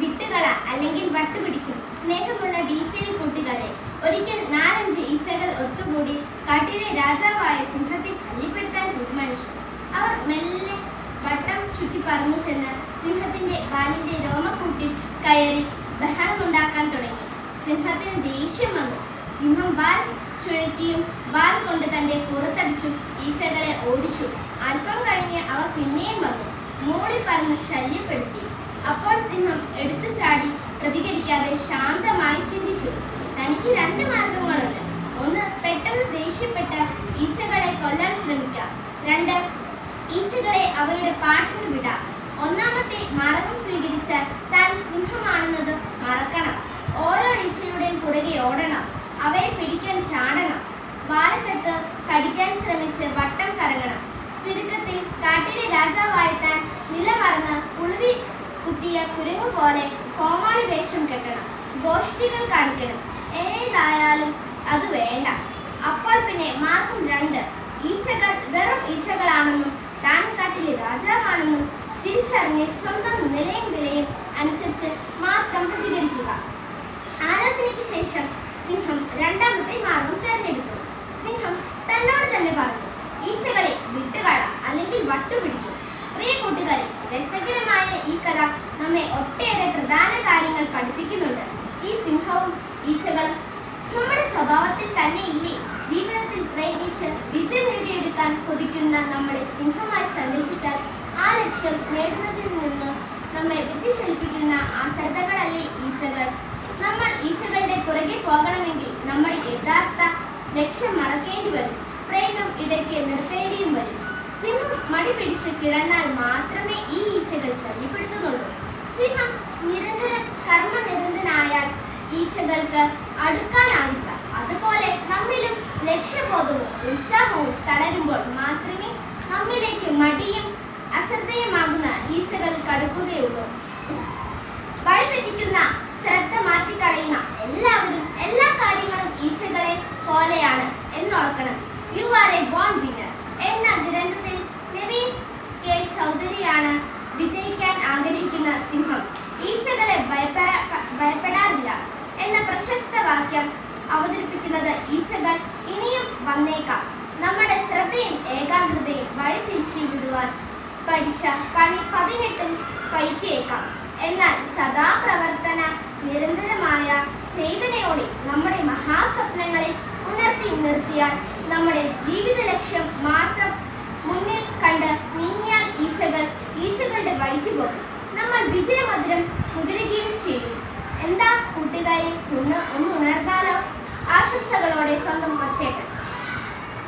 വിട്ടുകള അല്ലെങ്കിൽ വട്ടുപിടിക്കും. സ്നേഹമുള്ള ഡീസൽ കൂട്ടുകാരെ ഒരിക്കൽ നാലഞ്ച് ഈച്ചകൾ ഒത്തുകൂടി കാട്ടിലെ രാജാവായ സിംഹത്തെ ശല്യപ്പെടുത്താൻ തീരുമാനിച്ചു. അവർ മെല്ലെ വട്ടം ചുറ്റി പറന്നു ചെന്ന് സിംഹത്തിന്റെ വാലിന്റെ രോമക്കൂട്ടിൽ കയറി ബഹളമുണ്ടാക്കാൻ തുടങ്ങി. സിംഹത്തിന് ദേഷ്യം വന്നു. സിംഹം വാൽ ചുഴറ്റിയും വാൽ കൊണ്ട് തന്റെ പുറത്തടിച്ചും ഈച്ചകളെ ഓടിച്ചു. അല്പം കഴിഞ്ഞ് അവർ പിന്നെയും വന്നു. മൂടി പറഞ്ഞ് ശല്യപ്പെടുത്തി. അപ്പോൾ സിംഹം എടുത്തു ചാടി പ്രതികരിക്കാതെ ശാന്തമായി ചിന്തിച്ചു. തനിക്ക് രണ്ട് മാർഗങ്ങളുണ്ട്. ഒന്ന് പെട്ടെന്ന് ദേഷ്യപ്പെട്ട ഈച്ചകളെ കൊല്ലാൻ ശ്രമിക്കാം. രണ്ട് ഈച്ചകളെ അവയുടെ പാട്ടിന് വിടാം. ഒന്നാമത്തെ മാർഗം സ്വീകരിച്ചാൽ താൻ സിംഹമാണെന്നത് മറക്കണം. ഓരോ ഈച്ചയുടെയും പുറകെ ഓടണം. അവയെ പിടിക്കാൻ ചാടണം. വാലറ്റത്ത് കടിക്കാൻ ശ്രമിച്ച് വട്ടം കറങ്ങണം. ചുരുക്കത്തിൽ കാട്ടിലെ രാജാവായി താൻ നിലമറന്ന് കുത്തിയ കുരങ്ങു പോലെ കോമാളി വേഷം കെട്ടണം ഗോഷ്ഠികൾ കാണിക്കണം. ഏതായാലും അത് വേണ്ട. അപ്പോൾ പിന്നെ മാർക്കും രണ്ട്. ഈച്ചകൾ വെറും ഈച്ചകളാണെന്നും താൻ കാട്ടിലെ രാജാവാണെന്നും തിരിച്ചറിഞ്ഞ് സ്വന്തം നിലയും വിലയും അനുസരിച്ച് മാത്രം പ്രതികരിക്കുക. ആലോചനയ്ക്ക് ശേഷം സിംഹം രണ്ടാമത്തെ മാർഗം തിരഞ്ഞെടുത്തു. സിംഹം തന്നോട് തന്നെ പറഞ്ഞു ഈച്ചകളെ വിട്ടുകള അല്ലെങ്കിൽ വട്ടുപിടിക്കും. പ്രിയ കൂട്ടുകാരെ രസകരമായ ഈ കഥ നമ്മെ ഒട്ടേറെ പ്രധാന കാര്യങ്ങൾ പഠിപ്പിക്കുന്നുണ്ട്. ഈ സിംഹവും ഈച്ചകളും നമ്മുടെ സ്വഭാവത്തിൽ തന്നെ ഇല്ലേ? ജീവിതത്തിൽ പ്രയത്നിച്ച് വിജയം നേടിയെടുക്കാൻ കൊതിക്കുന്ന നമ്മളെ സിംഹമായി സങ്കല്പിച്ചാൽ ആ ലക്ഷ്യം നേടുന്നതിൽ നിന്ന് നമ്മെ വ്യതിചലിപ്പിക്കുന്ന ശ്രദ്ധകളല്ലേ ഈച്ചകൾ? നമ്മൾ ഈച്ചകളുടെ പുറകെ പോകണമെങ്കിൽ നമ്മൾ യഥാർത്ഥ ലക്ഷ്യം മറക്കേണ്ടി വരും. പ്രയത്നം ഇടയ്ക്ക് നിർത്തേണ്ടിയും വരും. സിംഹം മടി പിടിച്ച് കിടന്നാൽ മാത്രമേ ഈച്ചകൾ ശല്യപ്പെടുത്തുന്നുള്ളൂ സിംഹം നിരന്തര കർമ്മനിരന്തനായാൽ ഈച്ചകൾക്ക് അടുക്കാനാവില്ല. അതുപോലെ നമ്മിലും ലക്ഷ്യബോധവും ഉത്സാഹവും തളരുമ്പോൾ മാത്രമേ നമ്മിലേക്ക് മടിയും അശ്രദ്ധയുമാകുന്ന ഈച്ചകൾ കടുക്കുകയുള്ളൂ വഴിതെറ്റിക്കുന്ന ശ്രദ്ധ മാറ്റിക്കളയുന്ന എല്ലാവരും എല്ലാ കാര്യങ്ങളും ഈച്ചകളെ പോലെയാണ് എന്നോർക്കണം you are a born winner എന്ന ചൗധരിയാണ് വിജയിക്കാൻ ആഗ്രഹിക്കുന്ന സിംഹം ഈച്ചകളെ ഭയപ്പെടാ ഭയപ്പെടാറില്ല എന്ന പ്രശസ്ത വാക്യം അവതരിപ്പിക്കുന്നത് ഈച്ചകൾ ഇനിയും വന്നേക്കാം. നമ്മുടെ ശ്രദ്ധയും ഏകാഗ്രതയും വഴിതിരിച്ചു വിടുവാൻ പഠിച്ച പണി പതിനെട്ടും പയറ്റിയേക്കാം എന്നാൽ സദാ പ്രവർത്തന നിരന്തരമായ ചേതനയോടെ നമ്മുടെ മഹാസ്വപ്നങ്ങളെ ഉണർത്തി നിർത്തിയാൽ നമ്മുടെ ജീവിത ലക്ഷ്യം മാത്രം മുന്നിൽ കണ്ട് നീങ്ങിയാൽ ഈച്ചകൾ ഈച്ചകളുടെ വഴിക്ക് പോകും നമ്മൾ വിജയമധുരം മുതിരുകയും ചെയ്യും എന്താ കൂട്ടുകാരെ? ഒന്ന് ഒന്ന് ഉണർന്നാലോ? ആശംസകളോടെ സ്വന്തം കൊച്ചേട്ടൻ